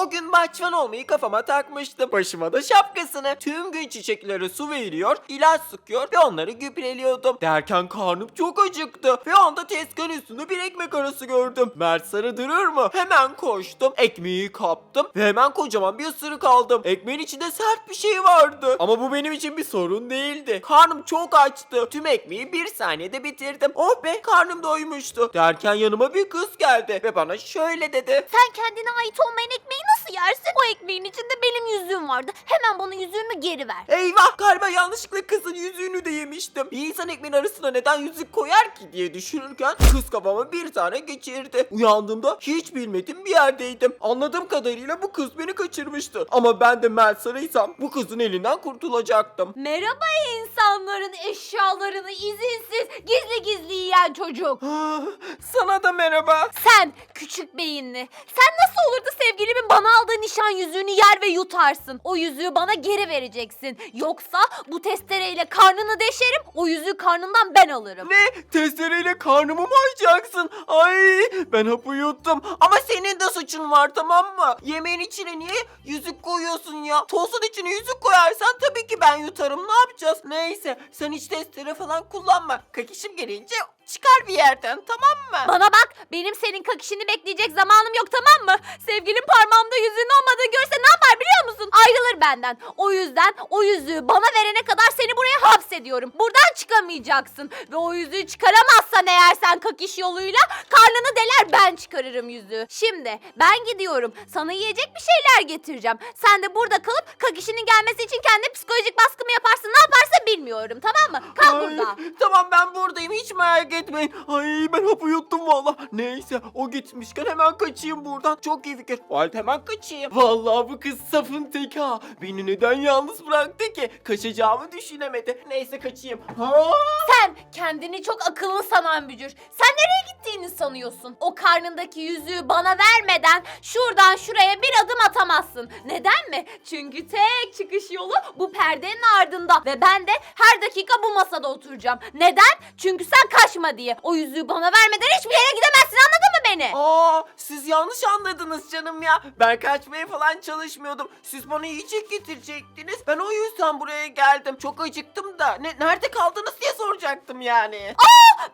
O gün bahçıvan olmayı kafama takmıştım. Başıma da şapkasını. Tüm gün çiçeklere su veriyor, ilaç sıkıyor ve onları gübreliyordum. Derken karnım çok acıktı. Ve anda tezgahın üstünde bir ekmek arası gördüm. Mert Sarı durur mu? Hemen koştum. Ekmeği kaptım ve hemen kocaman bir ısırık aldım. Ekmeğin içinde sert bir şey vardı. Ama bu benim için bir sorun değildi. Karnım çok açtı. Tüm ekmeği bir saniyede bitirdim. Oh be karnım doymuştu. Derken yanıma bir kız geldi ve bana şöyle dedi. Sen kendine ait olmayan ekmeği nasıl yersin? O ekmeğin içinde benim yüzüğüm vardı. Hemen bana yüzüğümü geri ver. Eyvah galiba yanlışlıkla kızın yüzüğünü de yemiştim. Bir insan ekmeğin arasına neden yüzük koyar ki diye düşünürken kız kafama bir tane geçirdi. Uyandığımda hiç bilmediğim bir yerdeydim. Anladığım kadarıyla bu kız beni kaçırmıştı. Ama ben de Mert Sarı'ysam bu kızın elinden kurtulacaktım. Merhaba insanların eşyalarını izinsiz gizli gizli yiyen çocuk. Sana da merhaba. Sen küçük beyinli. Sen nasıl olur da sevgilimin bana aldığı nişan yüzüğünü yer ve yutarsın? O yüzüğü bana geri vereceksin. Yoksa bu testereyle karnını deşerim. O yüzüğü karnından ben alırım. Ne? Testereyle karnımı mı açacaksın? Ay ben hapı yuttum. Ama senin de suçun var tamam mı? Yemeğin içine niye yüzük koyuyorsun ya? Tostun içine yüzük koyarsan tabii ki ben yutarım. Ne yapacağız? Neyse sen hiç testere falan kullanma. Kakişim gelince çıkar bir yerden tamam mı? Bana bak benim senin kakişini bekleyecek zamanım yok tamam mı? Sevgilim parmağımda yüzüğün olmadığını görse ne yapar biliyor musun? Ayrılır benden. O yüzden o yüzüğü bana verene kadar seni buraya hapsediyorum. Buradan çıkamayacaksın. Ve o yüzüğü çıkaramazsan eğer sen kakiş yoluyla karnını deler ben çıkarırım yüzüğü. Şimdi ben gidiyorum. Sana yiyecek bir şeyler getireceğim. Sen de burada kalıp kakişinin gelmesi için kendi psikolojik baskımı yaparsın. Ne yaparsın bilmiyorum tamam mı? Kal Ay, burada. Tamam ben buradayım hiç merak etmeyin. Ay ben hapı yuttum valla. Neyse o gitmişken hemen kaçayım buradan. Çok iyi fikir. O halde hemen kaçayım. Vallahi bu kız safın teki ha. Beni neden yalnız bıraktı ki? Kaçacağımı düşünemedi. Neyse kaçayım. Ha? Sen kendini çok akıllı sanan bücür. Sen nereye gittiğini sanıyorsun? O karnındaki yüzüğü bana vermeden şuradan şuraya bir adım atamazsın. Neden mi? Çünkü tek çıkış yolu bu perdenin ardında ve ben de her dakika bu masada oturacağım. Neden? Çünkü sen kaçma diye. O yüzüğü bana vermeden hiçbir yere gidemezsin anladın mı beni? Aa, siz yanlış anladınız canım ya. Ben kaçmaya falan çalışmıyordum. Siz bana yiyecek getirecektiniz. Ben o yüzden buraya geldim. Çok acıktım da. Ne, nerede kaldınız diye soracaktım yani.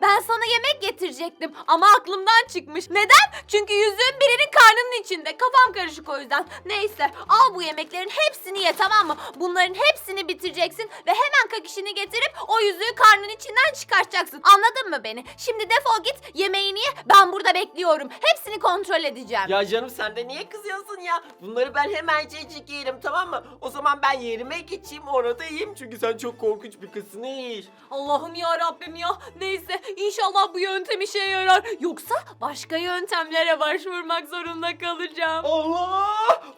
Ben sana yemek getirecektim ama aklımdan çıkmış. Neden? Çünkü yüzüğün birinin karnının içinde. Kafam karışık o yüzden. Neyse al bu yemeklerin hepsini ye tamam mı? Bunların hepsini bitireceksin ve hemen kakişini getirip o yüzüğü karnın içinden çıkartacaksın. Anladın mı beni? Şimdi defol git yemeğini ye. Ben burada bekliyorum. Hepsini kontrol edeceğim. Ya canım sen de niye kızıyorsun ya? Bunları ben hemencecik yerim tamam mı? O zaman ben yerime geçeyim orada yiyeyim. Çünkü sen çok korkunç bir kızsın değil. Allah'ım ya Rabbim ya. Neyse inşallah bu yöntem işe yarar. Yoksa başka yöntemlere başvurmak zorunda kalacağım. Allah!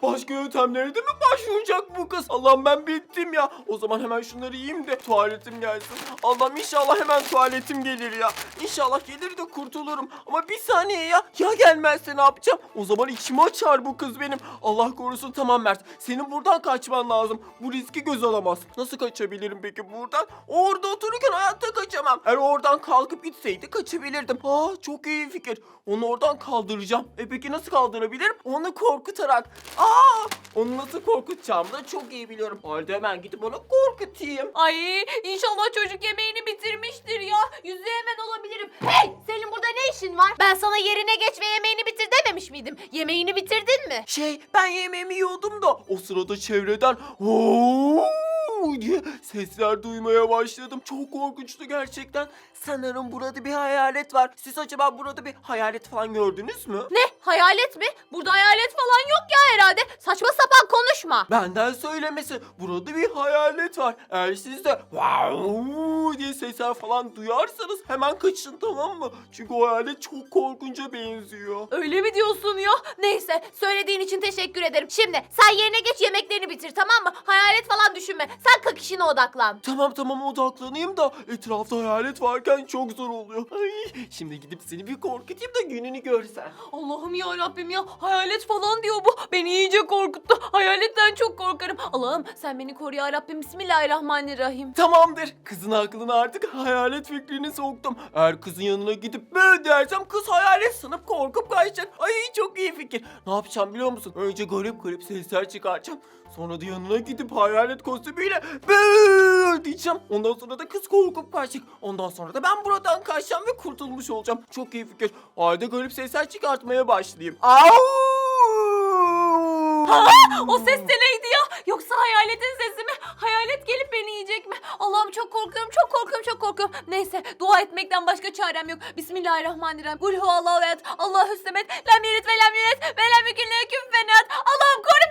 Başka yöntemlere de mi başvuracak bu kız? Allah'ım ben bittim ya. O zaman hemen şunları yiyeyim de tuvaletim gelsin. Allah'ım inşallah hemen tuvaletim gelir ya. İnşallah gelir de kurtulurum. Ama bir saniye ya. Ya gelmezse ne yapacağım? O zaman içimi açar bu kız benim. Allah korusun tamam Mert. Senin buradan kaçman lazım. Bu riski göz alamaz. Nasıl kaçabilirim peki buradan? Orada otururken hayatta kaçamam. Eğer oradan kalkıp gitseydi kaçabilirdim. Aa çok iyi fikir. Onu oradan kaldıracağım. E peki nasıl kaldırabilirim? Onu korkutarak. Aa onu nasıl korkutacağımı da çok iyi biliyorum. Halde hemen gidip onu korkutayım. Ay inşallah çocuk yemeğini bitirmiştir ya. Yüzü hemen olabilirim. Hey senin burada ne işin var? Ben sana yerine geç ve yemeğini bitir dememiş miydim? Yemeğini bitirdin mi? Şey ben yemeğimi yiyordum da o sırada çevreden "Oo!" Diye sesler duymaya başladım. Çok korkunçtu gerçekten. Sanırım burada bir hayalet var. Siz acaba burada bir hayalet falan gördünüz mü? Ne? Hayalet mi? Burada hayalet falan yok ya herhalde. Saçma sapan konuşma. Benden söylemesi. Burada bir hayalet var. Eğer siz de "Wow!" diye sesler falan duyarsanız hemen kaçın tamam mı? Çünkü o hayalet çok korkunca benziyor. Öyle mi diyorsun ya? Neyse söylediğin için teşekkür ederim. Şimdi sen yerine geç yemeklerini bitir tamam mı? Hayalet falan düşünme. Sen kakişine odaklan. Tamam tamam odaklanayım da etrafta hayalet varken çok zor oluyor. Ay, şimdi gidip seni bir korkutayım da gününü görsen. Allah'ım ya Rabbim ya hayalet falan diyor bu. Beni iyice korkuttu. Hayaletten çok korkarım. Allah'ım sen beni koru ya Rabbim. Bismillahirrahmanirrahim. Tamamdır. Kızın aklına artık hayalet fikrini soktum. Eğer kızın yanına gidip böyle dersem kız hayalet sanıp korkup kaçacak. Ay çok iyi fikir. Ne yapacağım biliyor musun? Önce garip garip sesler çıkartacağım. Sonra da yanına gidip hayalet kostümüyle böyle diyeceğim. Ondan sonra da kız korkup kaçacak. Ondan sonra da ben buradan kaçacağım ve kurtulmuş olacağım. Çok iyi fikir. O halde garip sesler çıkartmaya başlayayım. Au! O ses de neydi ya? Yoksa hayaletin sesi mi? Hayalet gelip beni yiyecek mi? Allah'ım çok korkuyorum, çok korkuyorum, çok korkuyorum. Neyse, dua etmekten başka çarem yok. Bismillahirrahmanirrahim. Kul huvallahu ehad. Allahu semet. Lem yelit ve lem yulet ve lem yekun lehu. Allah'ım koru.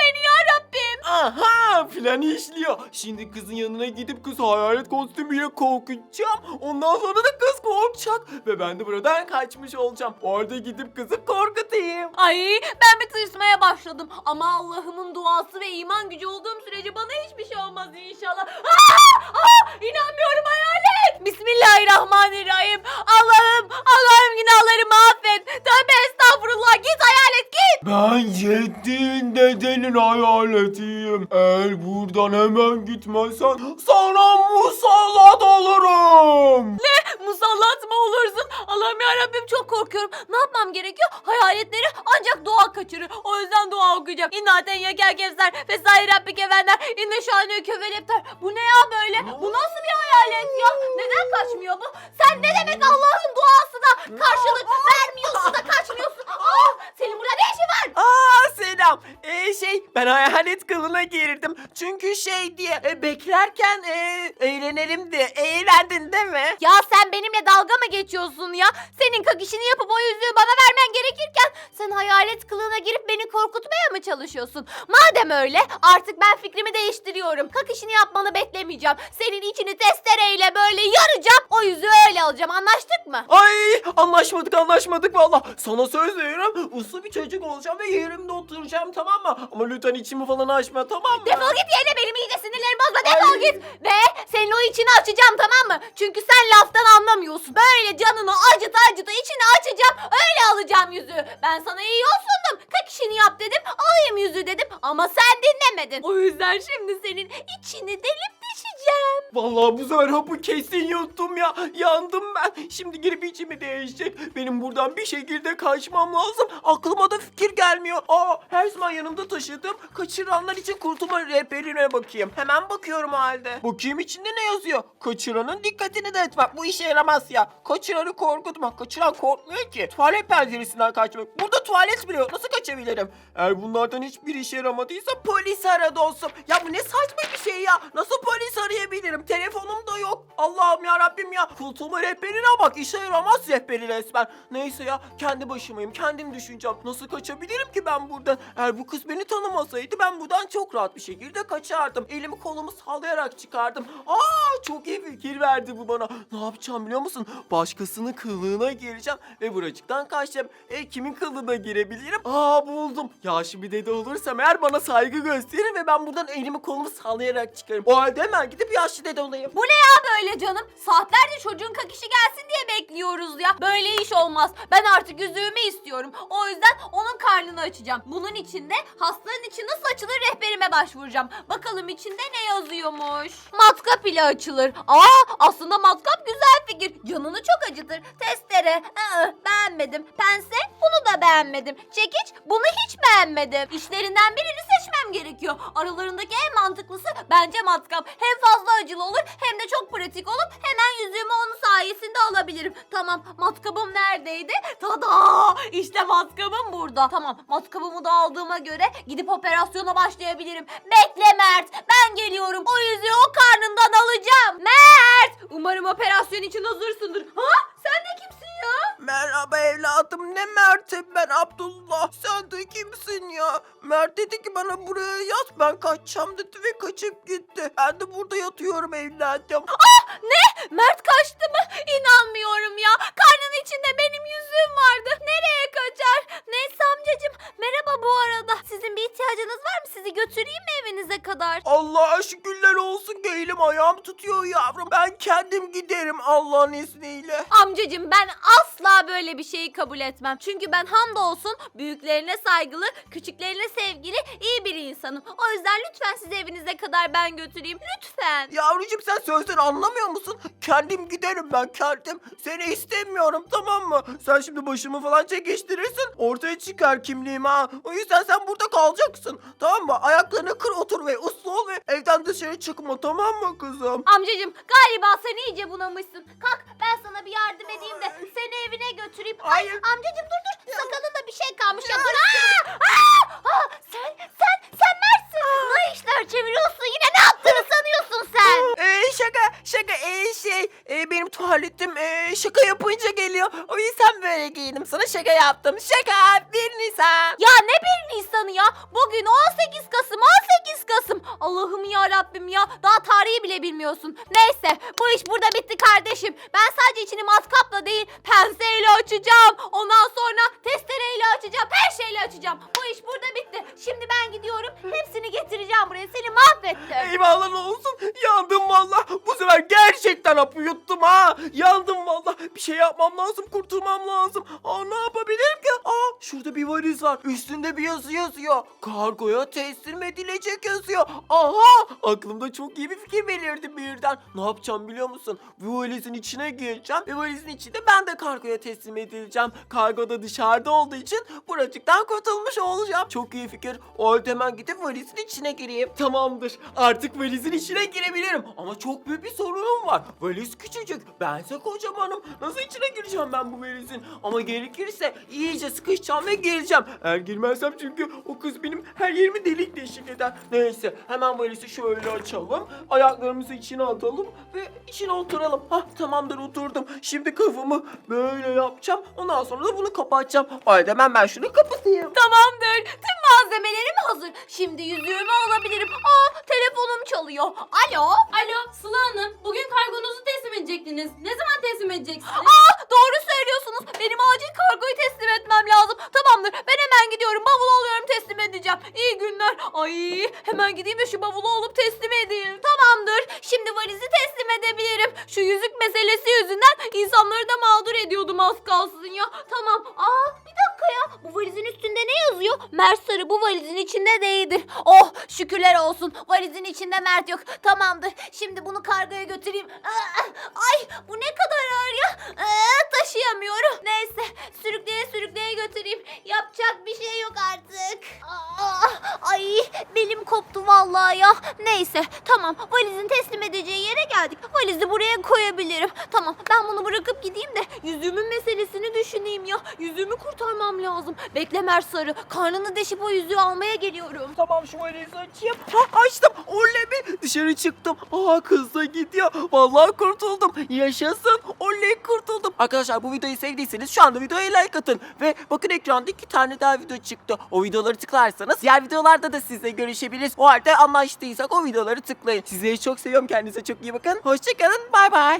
Aha planı işliyor. Şimdi kızın yanına gidip kız hayalet kostümüyle korkutacağım. Ondan sonra da kız korkacak. Ve ben de buradan kaçmış olacağım. Orada gidip kızı korkutayım. Ay ben bir tırsmaya başladım. Ama Allah'ımın duası ve iman gücü olduğum sürece bana hiçbir şey olmaz inşallah. Aa! Aa! İnanmıyorum hayalet. Bismillahirrahmanirrahim. Allah'ım, Allah'ım günahlarımı affet. Tövbe estağfurullah. Git hayalet. Ben yettiğin dedenin hayaletiyim. Eğer buradan hemen gitmezsen sana musallat olurum. Musallat mı olursun? Allah'ım ya Rabbim çok korkuyorum. Ne yapmam gerekiyor? Hayaletleri ancak dua kaçırır. O yüzden dua okuyacağım. İnnaten yeker kevser vesaire Rabbike efendiler. İnne şahane kövel epter. Bu ne ya böyle? Bu nasıl bir hayalet ya? Neden kaçmıyor bu? Sen ne demek Allah'ın duası da karşılık vermiyorsun da kaçmıyorsun? Aa, senin burada ne işin var? Aa selam. Ee, şey ben hayalet kılığına girdim. Çünkü şey diye e, beklerken e, eğlenelim diye. Eğlendin değil mi? Ya sen benimle dalga mı geçiyorsun ya? Senin kakişini yapıp o yüzüğü bana vermen gerekirken sen hayalet kılığına girip beni korkutmaya mı çalışıyorsun? Madem öyle artık ben fikrimi değiştiriyorum. Kakişini yapmanı beklemeyeceğim. Senin içini testereyle böyle yaracağım. O yüzüğü öyle alacağım anlaştık mı? Ay anlaşmadık anlaşmadık valla. Sana söz veriyorum uslu bir çocuk olacağım ve yerimde oturacağım tamam mı? Ama lütfen içimi falan açma tamam mı? Defol git yerine benim iyice sinirlerimi bozma defol Ay. git. Ve senin o içini açacağım tamam mı? Çünkü sen laftan anlamıyorsun. Böyle canını acıta acıta içini açacağım. Öyle alacağım yüzüğü. Ben sana iyi yol sundum. Kaç işini yap dedim. Alayım yüzüğü dedim. Ama sen dinlemedin. O yüzden şimdi senin içini delip deşeceğim. Vallahi bu sefer hapı kesin yuttum ya. Yandım ben. Şimdi girip içimi değişecek. Benim buradan bir şekilde kaçmam lazım. Aklıma da fikir gelmiyor. Aa her zaman yanımda taşıdığım kaçıranlar için kurtulma rehberine bakayım. Hemen bakıyorum halde. Bakayım içinde ne yazıyor? Kaçıranın dikkatini de etmek. Bu işe yaramaz ya. Kaçıranı korkutma. Kaçıran korkmuyor ki. Tuvalet penceresinden kaçmak. Burada tuvalet bile yok. Nasıl kaçabilirim? Eğer bunlardan hiçbir işe yaramadıysa polis ara dostum. Ya bu ne saçma bir şey ya. Nasıl polis arayabilirim? Telefonum da yok. Allah'ım ya Rabbim ya. Kurtulma rehberine bak. İşe yaramaz rehberi resmen. Neyse ya kendi başımayım. Kendim düşüneceğim. Nasıl kaçabilirim ki ben buradan? Eğer bu kız beni tanımasaydı ben buradan çok rahat bir şekilde kaçardım. Elimi kolumu sallayarak çıkardım. Aa çok iyi fikir verdi bu bana. Ne yapacağım biliyor musun? Başkasının kılığına gireceğim ve buracıktan kaçacağım. E kimin kılığına girebilirim? Aa buldum. Yaşlı bir dede olursam eğer bana saygı gösterir ve ben buradan elimi kolumu sallayarak çıkarım. O halde hemen gidip yaşlı dede olayım. Bu ne ya böyle canım? Saatlerce çocuğun kakişi gelsin diye bekliyoruz ya. Böyle iş olmaz. Ben artık yüzüğümü istiyorum. O yüzden onun karnını açacağım. Bunun içinde hastanın içi nasıl açılır rehberime başvuracağım. Bakalım içinde ne yazıyormuş. Matkap ile açılır. Aa aslında matkap güzel fikir. Canını çok acıtır. Testere. Aa, beğenmedim. Pense bunu da beğenmedim. Çekiç bunu hiç beğenmedim. İşlerinden birini seçmem gerekiyor. Aralarındaki en mantıklısı bence matkap. Hem fazla acılı olur hem de çok pratik olup hemen yüzüğümü onun sayesinde alabilirim. Tamam matkabım neredeydi? Tada! İşte matkabım burada. Tamam matkabımı da aldığıma göre gidip operasyona başlayabilirim. Bekle Mert ben geliyorum. O yüzüğü o karnından alacağım. Mert! Umarım operasyon için hazırsındır. Ha? Sen de kimsin ya? Merhaba evladım ne Mert'im ben Abdullah. Sen de kimsin ya? Mert dedi ki bana buraya yat ben kaçacağım dedi ve kaçıp gitti. Ben de burada yatıyorum evladım. Ne? Mert kaçtı mı? İnanmıyorum ya. Karnın içinde benim yüzüğüm vardı. Nereye kaçar? Neyse amcacığım. Merhaba bu arada. Sizin bir ihtiyacınız var mı? Sizi götüreyim mi evinize kadar? Allah'a şükürler olsun ki elim ayağım tutuyor yavrum. Ben kendim giderim Allah'ın izniyle. Amcacığım ben asla böyle bir şeyi kabul etmem. Çünkü ben hamdolsun büyüklerine saygılı, küçüklerine sevgili iyi bir insanım. O yüzden lütfen sizi evinize kadar ben götüreyim. Lütfen. Yavrucuğum sen sözden anlamıyor musun? Kendim giderim ben kendim. Seni istemiyorum tamam mı? Sen şimdi başımı falan çekiştirirsin. Ortaya çıkar kimliğim ha. O yüzden sen burada kalacaksın. Tamam mı? Ayaklarını kır otur ve uslu ol ve evden dışarı çıkma tamam mı kızım? Amcacım galiba sen iyice bunamışsın. Kalk ben sana bir yardım edeyim de seni evine götüreyim. Ay Hayır. amcacım dur dur. Sakalında bir şey kalmış ya. Dur. Aa! Aa! Aa! Sen sen sen Mert'sin. Ne işler çeviriyorsun yine ne yaptığını sanıyorsun sen? Ee, şaka şaka ee, şey ee, benim tuvaletim ee, şaka yapınca geliyor. O yüzden böyle giyindim sana şaka yaptım. Şaka bir Nisan. Ya ne bir Nisan'ı ya? Bugün 18 Kasım, 18 Kasım. Allah'ım ya Rabbim ya. Daha tarihi bile bilmiyorsun. Neyse, bu iş burada bitti kardeşim. Ben sadece içini matkapla değil, penseyle açacağım. Ondan sonra testereyle açacağım. Her şeyle açacağım. Bu iş burada bitti. Şimdi ben gidiyorum. Hepsini getireceğim buraya. Seni mahvettim. Eyvallah olsun. Yandım valla. Bu sefer gerçekten hapı yuttum ha. Yandım valla. Bir şey yapmam lazım. Kurtulmam lazım. Aa ne yapabilirim ki? Aa şurada bir valiz var. Üstünde bir yazı yazıyor. Kargoya teslim edilecek yazıyor. Aha aklımda çok iyi bir fikir belirdi birden. Ne yapacağım biliyor musun? Bu valizin içine gireceğim. Ve valizin içinde ben de kargoya teslim edileceğim. Kargo da dışarıda olduğu için buracıktan kurtulmuş olacağım. Çok iyi fikir. O halde hemen gidip valizin içine gireyim. Tamamdır. Artık valizin içine girebilirim. Ama çok büyük bir sorunum var. Valiz küçücük. Bense kocamanım. Nasıl içine gireceğim ben bu valizin? Ama gerekirse iyice sıkışacağım ve gireceğim. Eğer girmezsem çünkü o kız benim her yerimi delik deşik eder. Neyse hemen valizi şöyle açalım. Ayaklarımızı içine atalım ve içine oturalım. Hah tamamdır oturdum. Şimdi kafamı böyle yapacağım. Ondan sonra da bunu kapatacağım. O halde hemen ben şunu kapatayım. Tamamdır. Tüm malzemelerim hazır. Şimdi yüzüğümü alabilirim. Aa, telefonum çalıyor. Alo. Alo Sıla Hanım, bugün kargonuzu teslim edecektiniz. Ne zaman teslim edeceksiniz? Aa, doğru söylüyorsunuz. Benim acil kargoyu teslim etmem lazım. Tamamdır. Ben hemen gidiyorum. Bavul alıyorum teslim edeceğim. İyi günler. Ay, hemen gideyim de şu bavulu alıp teslim edeyim. Tamamdır. Şimdi valizi teslim edebilirim. Şu yüzük meselesi yüzünden insanları da mağdur ediyordum az kalsın ya. Tamam. Aa, bir dakika ya. Bu valizin üstünde ne yazıyor? Mert Sarı bu valizin içinde değildir. Oh, şükürler olsun. Valizin içinde Mert yok. Tamamdır. Şimdi bunu kargoya götüreyim. Ay, bu ne kadar ağır ya. Taşıyamıyorum. Neyse, sürükleye sürükleye götüreyim. Yapacak bir şey yok artık. Ay, belim koptu vallahi ya. Neyse, tamam. Valizin teslim edeceği yere geldik. Valizi buraya koyabilirim. Tamam, ben bunu bırakıp gideyim de yüzümün meselesini düşüneyim ya. Yüzümü kurtarmam lazım. Bekle Mert Sarı. Karnını deşip o yüzüğü almaya geliyorum. Tamam şu valizi açayım. Ha açtım. Oley be. Dışarı çıktım. Aa kız da gidiyor. Vallahi kurtuldum. Yaşasın. Oley kurtuldum. Arkadaşlar bu videoyu sevdiyseniz şu anda videoya like atın. Ve bakın ekranda iki tane daha video çıktı. O videoları tıklarsanız diğer videolarda da sizle görüşebiliriz. O halde anlaştıysak o videoları tıklayın. Sizleri çok seviyorum. Kendinize çok iyi bakın. Hoşçakalın. Bay bay.